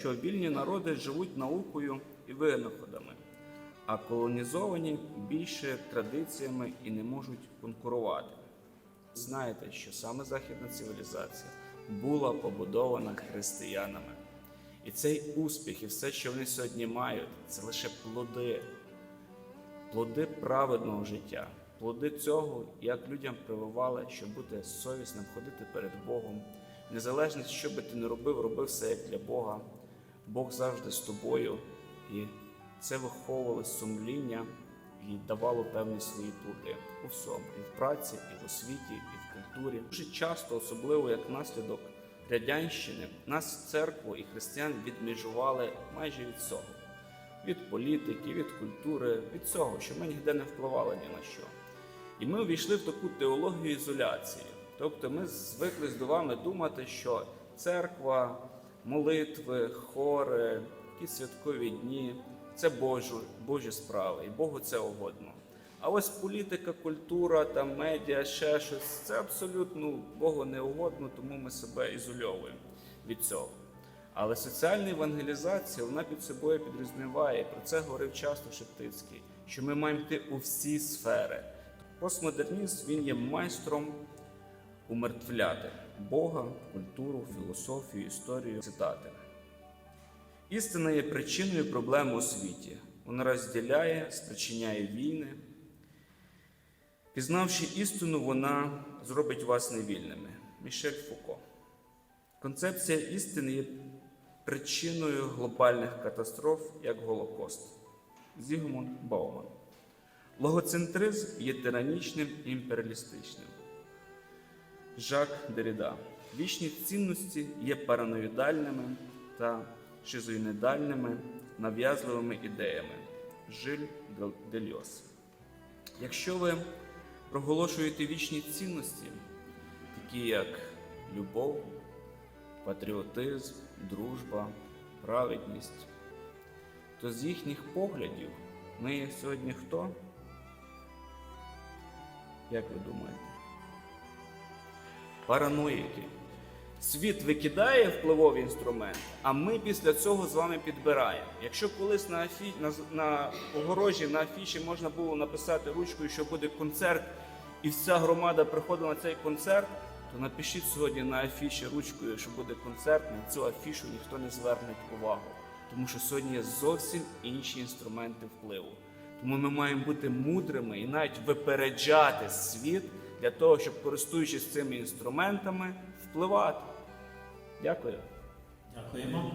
що вільні народи живуть наукою і винаходами, а колонізовані більше традиціями і не можуть конкурувати. Знаєте, що саме західна цивілізація була побудована християнами. І цей успіх, і все, що вони сьогодні мають, це лише плоди, плоди праведного життя, плоди цього, як людям прививали, щоб бути совісним, ходити перед Богом. Незалежно, що би ти не робив, роби все як для Бога. Бог завжди з тобою, і це виховувало сумління і давало певні свої плоди у всьому, і в праці, і в освіті, і в культурі. Дуже часто, особливо як наслідок радянщини, нас церкву і християн відмежували майже від всього. Від політики, від культури, від цього, що ми ніде не впливали ні на що. І ми увійшли в таку теологію ізоляції. Тобто ми звикли з вами думати, що церква, молитви, хори, якісь святкові дні це Божі, Божі справи, і Богу це угодно. А ось політика, культура, там, медіа, ще щось це абсолютно Богу не угодно, тому ми себе ізольовуємо від цього. Але соціальна евангелізація вона під собою підрізниває. Про це говорив часто Шептицький, що ми маємо йти у всі сфери. Постмодернізм він є майстром умертвляти Бога, культуру, філософію, історію, цитати. Істина є причиною проблем у світі. Вона розділяє, спричиняє війни. Пізнавши істину, вона зробить вас невільними. Мішель Фуко. Концепція істини є причиною глобальних катастроф, як Голокост. Зігмунд Бауман. Логоцентризм є тиранічним і імперіалістичним. Жак Деріда. Вічні цінності є параноїдальними та шизоїнедальними нав'язливими ідеями. Жиль Дельос. Якщо ви проголошуєте вічні цінності, такі як любов, патріотизм, дружба, праведність, то з їхніх поглядів ми сьогодні хто? Як ви думаєте? Параноїки. Світ викидає впливові інструменти, а ми після цього з вами підбираємо. Якщо колись на, афі... на... на огорожі на афіші можна було написати ручкою, що буде концерт, і вся громада приходила на цей концерт, то напишіть сьогодні на афіші ручкою, що буде концерт, на цю афішу ніхто не зверне увагу. Тому що сьогодні є зовсім інші інструменти впливу. Тому ми маємо бути мудрими і навіть випереджати світ для того, щоб користуючись цими інструментами, впливати. Дякую. Дякуємо.